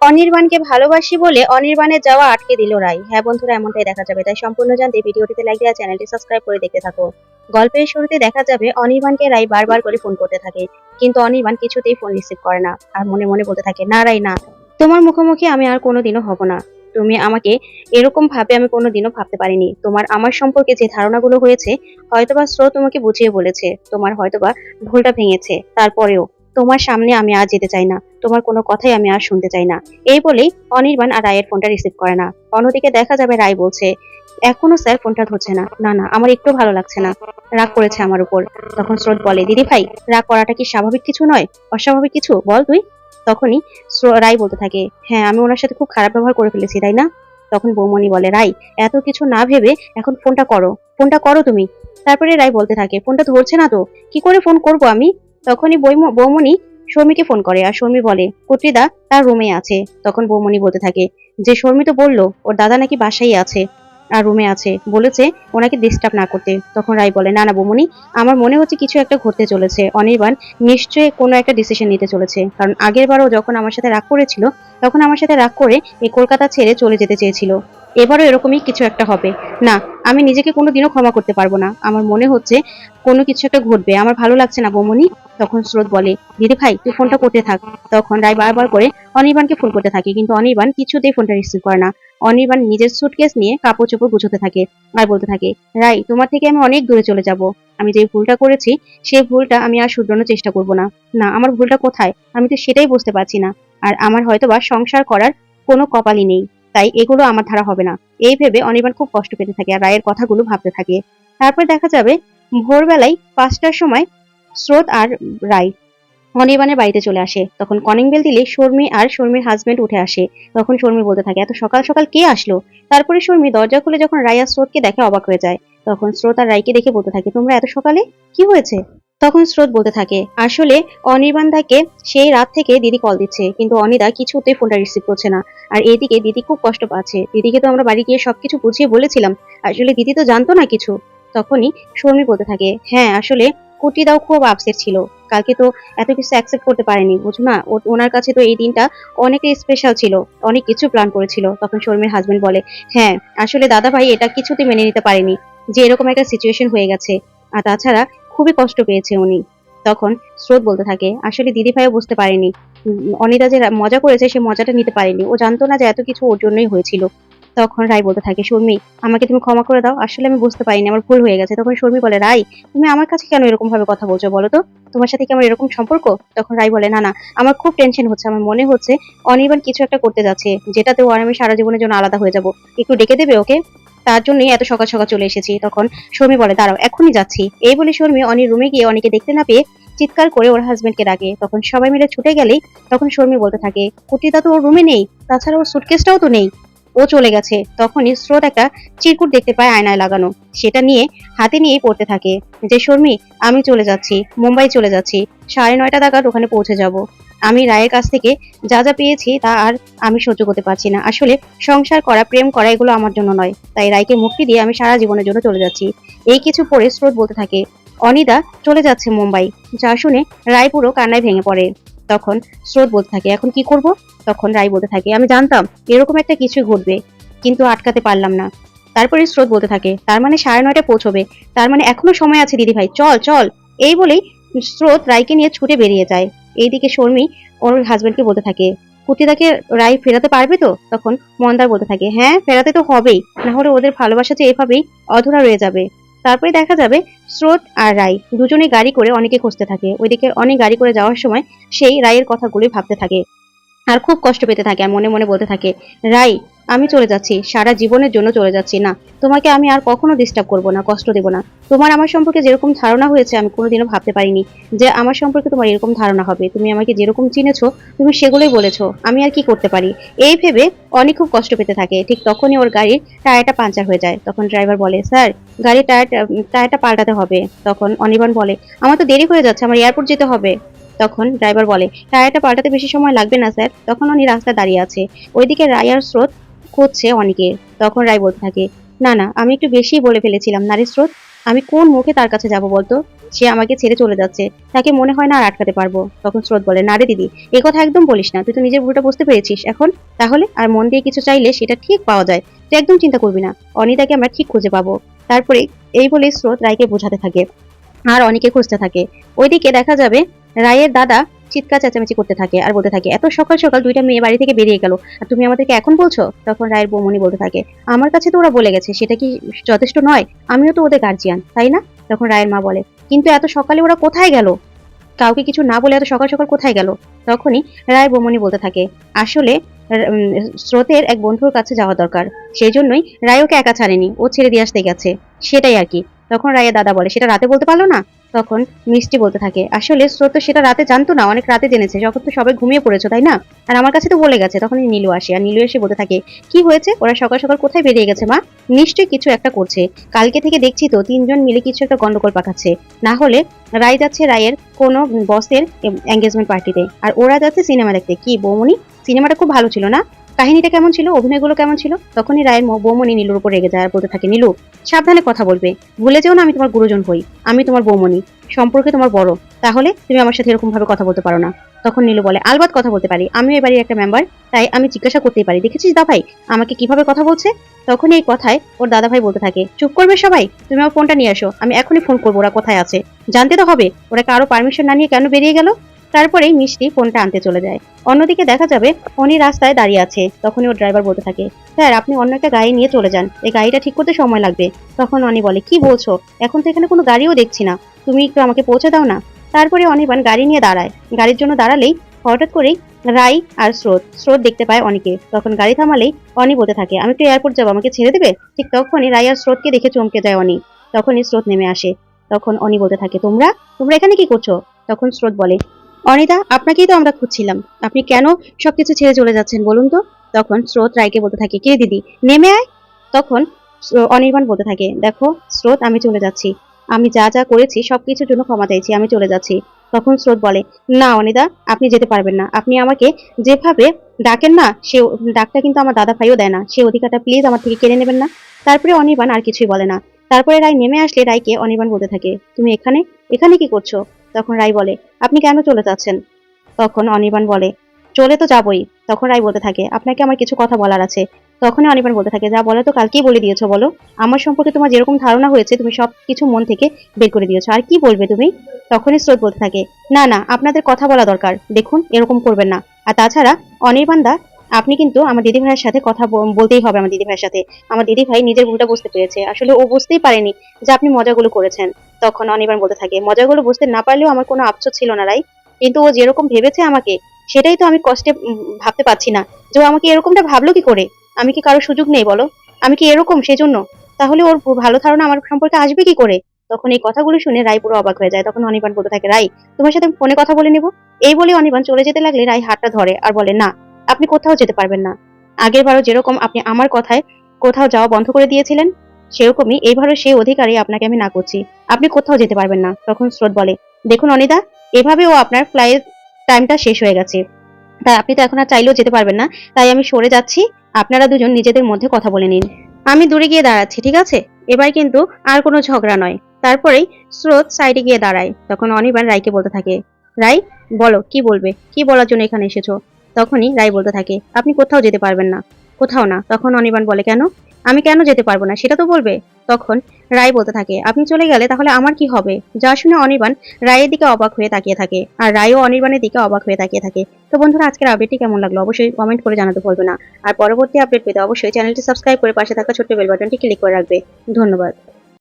অনির্বাণকে ভালোবাসি বলে অনির্বাণের যাওয়া আটকে দিল রাই হ্যাঁ বন্ধুরা, এমনটাই দেখা যাবে। তাই সম্পূর্ণ জানতে ভিডিওটিতে লাইক দেওয়া চ্যানেলটি সাবস্ক্রাইব করে দেখতে থাকো। গল্পের শুরুতে দেখা যাবে অনির্বাণকে রাই বারবার করে ফোন করতে থাকে, কিন্তু অনির্বাণ কিছুতেই ফোন রিসিভ করে না। আর মনে মনে বলতে থাকে, না রাই না। তোমার মুখোমুখি আমি আর কোনোদিনও হব না। তুমি আমাকে এরকম ভাবে আমি কোনোদিনও ভাবতে পারিনি। তোমার আমার সম্পর্কে যে ধারণাগুলো হয়েছে, হয়তোবা স্রোত তোমাকে বুঝিয়ে বলেছে। তোমার হয়তোবা ভুলটা ভেঙেছে। তারপরেও তোমার সামনে আমি আর যেতে চাই না। তোমার কোনো কথাই আমি আর শুনতে চাই না। এই বলেই অনির্বাণ আর রায়ের ফোনটা রিসিভ করে না। অন্যদিকে দেখা যাবে রায় বলছে, এখনও স্যার ফোনটা ধরছে না। না না, আমার একটু ভালো লাগছে না। রাগ করেছে আমার উপর। তখন স্রোত বলে, দিদি ভাই, রাগ করাটা কি স্বাভাবিক কিছু নয়? অস্বাভাবিক কিছু? বল তুই। তখনই রায় বলতে থাকে হ্যাঁ আমি ওনার সাথে খুব খারাপ ব্যবহার করে ফেলেছি, তাই না? তখন বৌমণি বলে রাই এত কিছু না ভেবে এখন ফোনটা করো। ফোনটা করো তুমি। তারপরে রায় বলতে থাকে, ফোনটা ধরছে না তো? কি করে ফোন করব আমি? তখনই বৌমণি শর্মিকে ফোন করে আর শর্মি বলে কুট্রিদা তার রুমে আছে। তখন বৌমণি বলতে থাকে, যে শর্মি তো বলল, ওর দাদা নাকি বাসায় আছে আর রুমে আছে, বলেছে ওনাকে ডিস্টার্ব না করতে। তখন রাই বলে, না না, বৌমণি, আমার মনে হচ্ছে কিছু একটা ঘটতে চলেছে। অনির্বাণ নিশ্চয়ই কোনো একটা ডিসিশন নিতে চলেছে। কারণ আগের বারও যখন আমার সাথে রাগ করেছিল, তখন আমার সাথে রাগ করে এই কলকাতা ছেড়ে চলে যেতে চেয়েছিল। এবারও এরকমই কিছু একটা হবে। না, আমি নিজেকে কোনোদিনও ক্ষমা করতে পারব না। আমার মনে হচ্ছে কোনো কিছু একটা ঘটবে। আমার ভালো লাগছে না বৌমণি। তখন স্রোত বলে, দিদি ভাই, তুই ফোনটা করতে থাক। তখন রায় বারবার করে, অনির্বাণকে ফোন করতে থাকে, কিন্তু অনির্বাণ কিছুতেই ফোনটা রিসিভ করে না। অনির্বাণ নিজের সুটকেস নিয়ে কাপড় চোপড় গুছোতে থাকে আর বলতে থাকে রাই তোমার থেকে আমি অনেক দূরে চলে যাব। আমি যে ভুলটা করেছি, সেই ভুলটা আমি আর শুধরানোর চেষ্টা করব না। না, আমার ভুলটা কোথায়? আমি তো সেটাই বুঝতে পারছি না। আর আমার হয়তোবা সংসার করার কোনো কপালই নেই। তাই এগুলো আমার ধারা হবে না। এই ভেবে অনির্বাণ খুব কষ্ট পেতে থাকে আর রায়ের কথাগুলো ভাবতে থাকে। তারপর দেখা যাবে, ভোরবেলায় পাঁচটার সময় স্রোত আর রায় অনির্বাণের বাড়িতে চলে আসে। তখন কলিং বেল দিলে শর্মি আর শর্মির হাজবেন্ড উঠে আসে। তখন শর্মি বলতে থাকে, এত সকাল সকাল কে আসলো? তারপরে শর্মি দরজা খুলে যখন রায় আর স্রোতকে দেখে অবাক হয়ে যায়। তখন স্রোত আর রায়কে দেখে বলতে থাকে, তোমরা এত সকালে? কি হয়েছে? তখন স্রোত বলতে থাকে, আসলে অনির্বাণ দাকে সেই রাত থেকে দিদি কল দিচ্ছে, কিন্তু অনিদা কিছুতেই ফোনটা রিসিভ করছে না। আর এইদিকে দিদি খুব কষ্ট পাচ্ছে। দিদিকে তো আমরা বাড়ি গিয়ে সবকিছু বুঝিয়ে বলেছিলাম, আসলে দিদি তো জানতো না কিছু? তখনই শর্মি বলতে থাকে হ্যাঁ আসলে কুটিদাও খুব আপসেট ছিল। কালকে তো এত কিছু অ্যাকসেপ্ট করতে পারেনি বুঝো না? ওনার কাছে তো এই দিনটা অনেক স্পেশাল ছিল, অনেক কিছু প্ল্যান করেছিল। তখন শর্মির হাজবেন্ড বলে হ্যাঁ আসলে দাদা ভাই এটা কিছুতে মেনে নিতে পারেনি, যে এরকম একটা সিচুয়েশন হয়ে গেছে। আর তাছাড়া খুবই কষ্ট পেয়েছে উনি। তখন স্রোত বলতে থাকে, আসলে দিদি ভাইও বুঝতে পারেনি। অনিতা যে মজা করেছে, সে মজাটা নিতে পারেনি। ও জানতো না যে এত কিছু ওর জন্যই হয়েছিল। তখন রাই বলতে থাকে, শর্মি, আমাকে তুমি ক্ষমা করে দাও। আসলে আমি বুঝতে পারিনি, আমার ভুল হয়ে গেছে। তখন শর্মি বলে রাই তুমি আমার কাছে কেন এরকম ভাবে কথা বলছো বলো তো? তোমার সাথে কি আমার এরকম সম্পর্ক? তখন রায় বলে, না না, আমার খুব টেনশন হচ্ছে। আমার মনে হচ্ছে অনির্বাণ কিছু একটা করতে যাচ্ছে যেটাতে ও আর আমি সারা জীবনের জন্য আলাদা হয়ে যাব। একটু ডেকে দেবে ওকে? তার জন্যই এত সকাল সকাল চলে এসেছি। তখন শর্মি বলে, দাঁড়াও, এখনই যাচ্ছি। এই বলে শর্মি অনির রুমে গিয়ে অনেকে দেখতে না পেয়ে চিৎকার করে ওর হাজবেন্ডকে ডাকে। তখন সবাই মিলে ছুটে গেলেই তখন শর্মি বলতে থাকে কুটিটা তো ওর রুমে নেই। তাছাড়া ওর সুটকেসটাও তো নেই। ও চলে গেছে। তখনই স্রোত একটা চিরকুট দেখতে পায় আয়নায় লাগানো। সেটা নিয়ে হাতে নিয়েই পড়তে থাকে। যে শর্মি, আমি চলে যাচ্ছি, মুম্বাই চলে যাচ্ছি, সাড়ে নয়টা নাগাদ ওখানে পৌঁছে যাব। আমি রায়ের কাছ থেকে যা যা পেয়েছি তা আর আমি সহ্য করতে পারছি না। আসলে সংসার করা, প্রেম করা এগুলো আমার জন্য নয়। তাই রায়কে মুক্তি দিয়ে আমি সারা জীবনের জন্য চলে যাচ্ছি। এই কিছু পরে স্রোত বলতে থাকে। অনিদা চলে যাচ্ছে মুম্বাই। যা শুনে রায় পুরো কান্নায় ভেঙে পড়ে। তখন স্রোত বলতে থাকে, এখন কি করব? তখন রায় বলতে থাকে, আমি জানতাম এরকম একটা কিছু ঘটবে, কিন্তু আটকাতে পারলাম না। তারপরে স্রোত বলতে থাকে, তার মানে সাড়ে নয়টা পৌঁছবে, তার মানে এখনও সময় আছে দিদি ভাই চল চল। এই বলেই স্রোত রায়কে নিয়ে ছুটে বেরিয়ে যায়। এইদিকে শর্মি ওর হাজবেন্ডকে বলতে থাকে কুটিদাকে রায় ফেরাতে পারবে তো? তখন মন্দার বলতে থাকে হ্যাঁ ফেরাতে তো হবেই না হলে ওদের ভালোবাসা যে এভাবেই অধুরা রয়ে যাবে। তারপরে দেখা যাবে স্রোত আর রায়। দুজনে গাড়ি করে অনেকে খুঁজতে থাকে। ওইদিকে অনেক গাড়ি করে যাওয়ার সময় সেই রায়ের কথাগুলোই ভাবতে থাকে। আর খুব কষ্ট পেতে থাকে আর মনে মনে বলতে থাকে রাই আমি চলে যাচ্ছি, সারা জীবনের জন্য চলে যাচ্ছি। না, তোমাকে আমি আর কখনো ডিস্টার্ব করব না, কষ্ট দেব না। তোমার আমার সম্পর্কে যেরকম ধারণা হয়েছে, আমি কোনোদিনও ভাবতে পারিনি যে আমার সম্পর্কে তোমার এরকম ধারণা হবে। তুমি আমাকে যেরকম চিনেছো, তুমি সেগুলোই বলেছ। আমি আর কি করতে পারি? এই ভেবে অনেক খুব কষ্ট পেতে থাকে। ঠিক তখনই ওর গাড়ির টায়ারটা পাঞ্চার হয়ে যায়। তখন ড্রাইভার বলে, স্যার, গাড়ির টায়ার, টায়ারটা পাল্টাতে হবে। তখন অনির্বাণ বলে, আমার তো দেরি হয়ে যাচ্ছে, আমার এয়ারপোর্ট যেতে হবে। তখন ড্রাইভার বলে, টায়ারটা পাল্টাতে বেশি সময় লাগবে না, স্যার। তখন উনি রাস্তায় দাঁড়িয়ে আছে। ওইদিকে রায়ার স্রোত খুঁজছে অনেকে, তখন রায় বলতে থাকে, না না, আমি একটু বেশি বলে ফেলেছিলাম, নারী স্রোত, আমি কোন মুখে তার কাছে যাব বলতো? সে আমাকে ছেড়ে চলে যাচ্ছে, তাকে মনে হয় না আর আটকাতে পারব। তখন স্রোত বলে, না রে দিদি এই কথা একদম বলিস না, তুই তো নিজের ভুলটা বুঝতে পেরেছিস। এখন তাহলে আর মন দিয়ে কিছু চাইলে সেটা ঠিক পাওয়া যায়, তুই একদম চিন্তা করবি না, অনিতাকে আমরা ঠিক খুঁজে পাবো। তারপরে এই বলে স্রোত রায়কে বোঝাতে থাকে, আর অনেকে খুঁজতে থাকে। ওইদিকে দেখা যাবে রায়ের দাদা চিৎকার চেঁচামেচি করতে থাকে আর বলতে থাকে, এত সকাল সকাল দুইটা মেয়ে বাড়ি থেকে বেরিয়ে গেল, আর তুমি আমাদেরকে এখন বলছো? তখন রায়ের বৌমনি বলতে থাকে, আমার কাছে তো ওরা বলে গেছে, সেটা কি যথেষ্ট নয়? আমিও তো ওদের গার্জিয়ান তাই না? তখন রায়ের মা বলে, কিন্তু এত সকালে ওরা কোথায় গেল? কাউকে কিছু না বলে এত সকাল সকাল কোথায় গেল? তখনই রায় বৌমনি বলতে থাকে, আসলে স্রোতের এক বন্ধুর কাছে যাওয়া দরকার, সেই জন্যই রায় ওকে একা ছাড়েনি, ও ছেড়ে দিয়ে আসতে গেছে, সেটাই আর কি। তখন রায়ের দাদা বলে, সেটা রাতে বলতে পারল না? তখন মিষ্টি বলতে থাকে, আসলে স্রোত সেটা রাতে জানতো না, অনেক রাতে জেনেছে, যখন তো সবাই ঘুমিয়ে পড়েছো, তাই না? আর আমার কাছে তো বলে গেছে তখন নীলু আসে, আর নীলু এসে বলতে থাকে, কি হয়েছে? ওরা সকাল সকাল কোথায় বেরিয়ে গেছে, মা? নিশ্চয়ই কিছু একটা করছে। কালকে থেকে দেখছি তো, তিনজন মিলে কিছু একটা গন্ডগোল পাকাচ্ছে। না হলে রায় যাচ্ছে রায়ের কোনো বসের এঙ্গেজমেন্ট পার্টিতে আর ওরা যাচ্ছে সিনেমা দেখতে। কি বৌমনি সিনেমাটা খুব ভালো ছিল না? কাহিনীটা কেমন ছিল? অভিনয়গুলো কেমন ছিল? তখনই রায়ের বৌমনি নীলুর উপর রেগে যায় আর বলতে থাকে, নীলু, সাবধানে কথা বলবে। ভুলে যেও না আমি তোমার গুরুজন হই। আমি তোমার বৌমনি। সম্পর্কে তোমার বড়। তাহলে তুমি আমার সাথে এরকম ভাবে কথা বলতে পারো না। তখন নীলু বলে, আলবাত কথা বলতে পারি। আমিও এবারে একটা মেম্বার তাই আমি জিজ্ঞাসা করতেই পারি। দেখেছিস দাভাই আমাকে কীভাবে কথা বলছে? তখন এই কথায় ওর দাদা ভাই বলতে থাকে, চুপ করবে সবাই? তুমি আমার ফোনটা নিয়ে আসো। আমি এখনই ফোন করব, ওরা কোথায় আছে? জানতে তো হবে, ওরা কারও পারমিশন না নিয়ে কেন বেরিয়ে গেল? তারপরেই মিষ্টি ফোনটা আনতে চলে যায়। অন্যদিকে দেখা যাবে অনি রাস্তায় দাঁড়িয়ে আছে, তখনই ওর ড্রাইভার বলতে থাকে, স্যার, আপনি অন্য একটা গাড়ি নিয়ে চলে যান, এই গাড়িটা ঠিক করতে সময় লাগবে। তখন অনি বলে, কি বলছো? এখন তো এখানে কোনো গাড়িও দেখছি না। তুমি একটু আমাকে পৌঁছে দাও না? তারপরে অনির্বাণ গাড়ি নিয়ে দাঁড়ায়। গাড়ির জন্য দাঁড়ালেই হঠাৎ করেই রাই আর স্রোত স্রোত দেখতে পায় অনিকে। তখন গাড়ি থামালেই অনি বলতে থাকে, আমি একটু এয়ারপোর্ট যাব, আমাকে ছেড়ে দেবে? ঠিক তখনই রাই আর স্রোতকে দেখে চমকে যায় অনি। তখনই স্রোত নেমে আসে। তখন অনি বলতে থাকে, তোমরা? তোমরা এখানে কি করছ? তখন স্রোত বলে অনিতা, আপনাকেই তো আমরা খুঁজছিলাম। আপনি কেন সবকিছু ছেড়ে চলে যাচ্ছেন বলুন তো? তখন স্রোত রায়কে বলতে থাকে, কে দিদি? নেমে আয়! তখন অনির্বাণ বলতে থাকে, দেখো, স্রোত, আমি চলে যাচ্ছি। আমি যা যা করেছি, সবকিছুর জন্য ক্ষমা চাইছি, আমি চলে যাচ্ছি। তখন স্রোত বলে, না অনিদা আপনি যেতে পারবেন না। আপনি আমাকে যেভাবে ডাকেন না, সে ডাকটা কিন্তু আমার দাদা ভাইও দেয় না। সে অধিকারটা প্লিজ আমার থেকে কেড়ে নেবেন না। তারপরে অনির্বাণ আর কিছুই বলে না। তারপরে রায় নেমে আসলে রায়কে অনির্বাণ বলতে থাকে, তুমি এখানে? এখানে কি করছ? তখন রায় বলে, আপনি কেন চলে যাচ্ছেন? তখন অনির্বাণ বলে, চলে তো যাবই। তখন রায় বলতে থাকে, আপনাকে আমার কিছু কথা বলার আছে। তখনই অনির্বাণ বলতে থাকে, যা বলে তো কালকেই বলে দিয়েছ, বলো। আমার সম্পর্কে তোমার যেরকম ধারণা হয়েছে, তুমি সব কিছু মন থেকে বের করে দিয়েছ। আর কি বলবে তুমি? তখনই স্রোত বলতে থাকে, না না, আপনাদের কথা বলা দরকার। দেখুন, এরকম করবেন না। আর তাছাড়া অনির্বাণ দা আপনি কিন্তু আমার দিদি ভাইয়ের সাথে কথা বলতেই হবে আমার দিদি ভাইয়ের সাথে। আমার দিদি ভাই নিজের ভুলটা বুঝতে পেরেছে। আসলে ও বুঝতেই পারেনি যে আপনি মজাগুলো করেছেন। তখন অনির্বাণ বলতে থাকে, মজাগুলো বুঝতে না পারলেও আমার কোনো আফসোস ছিল না রাই। কিন্তু ও যেরকম ভেবেছে আমাকে, সেটাই তো আমি কষ্টে ভাবতে পারছি না। যে ও আমাকে এরকমটা ভাবলো কি করে? আমি কি কারও সুযোগ নেই বলো? আমি কি এরকম সেজন্য? তাহলে ওর ভালো ধারণা আমার সম্পর্কে আসবে কি করে? তখন এই কথাগুলো শুনে রায় পুরো অবাক হয়ে যায়। তখন অনির্বাণ বলতে থাকে, রাই, তোমার সাথে ফোনে কথা বলে নেব? এই বলে অনির্বাণ চলে যেতে লাগলে রায় হাতটা ধরে আর বলে, না আপনি কোথাও যেতে পারবেন না। আগের বারও যেরকম আপনি আমার কথায় কোথাও যাওয়া বন্ধ করে দিয়েছিলেন, সেরকমই এইবারও সেই অধিকারই আপনাকে আমি না করছি। আপনি কোথাও যেতে পারবেন না, তখন স্রোত বলে। দেখুন অনিদা, এভাবেও আপনার ফ্লাইট টাইমটা শেষ হয়ে গেছে। তাই আপনি তো এখন আর চাইলেও যেতে পারবেন না, তাই আমি সরে যাচ্ছি। আপনারা দুজন নিজেদের মধ্যে কথা বলে নিন। আমি দূরে গিয়ে দাঁড়াচ্ছি, ঠিক আছে? এবার কিন্তু আর কোনো ঝগড়া নয়। তারপরেই স্রোত সাইডে গিয়ে দাঁড়ায়, তখন অনির্বাণ রায়কে বলতে থাকে রাই বলো, কি বলবে? কি বলার জন্য এখানে এসেছ? তখনই রায় বলতে থাকে, আপনি কোথাও যেতে পারবেন না। কোথাও না? তখন অনির্বাণ বলে, কেন? আমি কেন যেতে পারব না? সেটা তো বলবে। তখন রায় বলতে থাকে, আপনি চলে গেলে তাহলে আমার কি হবে? যা শুনে অনির্বাণ রায়ের দিকে অবাক হয়ে তাকিয়ে থাকে আর রায়ও অনির্বাণের দিকে অবাক হয়ে তাকিয়ে থাকে। তো বন্ধুরা, আজকের আপডেটটি কেমন লাগল অবশ্যই কমেন্ট করে জানাতে ভুলবে না। আর পরবর্তী আপডেট পেতে অবশ্যই চ্যানেলটি সাবস্ক্রাইব করে পাশে থাকা ছোট্ট বেল বাটনটি ক্লিক করে রাখবে। ধন্যবাদ।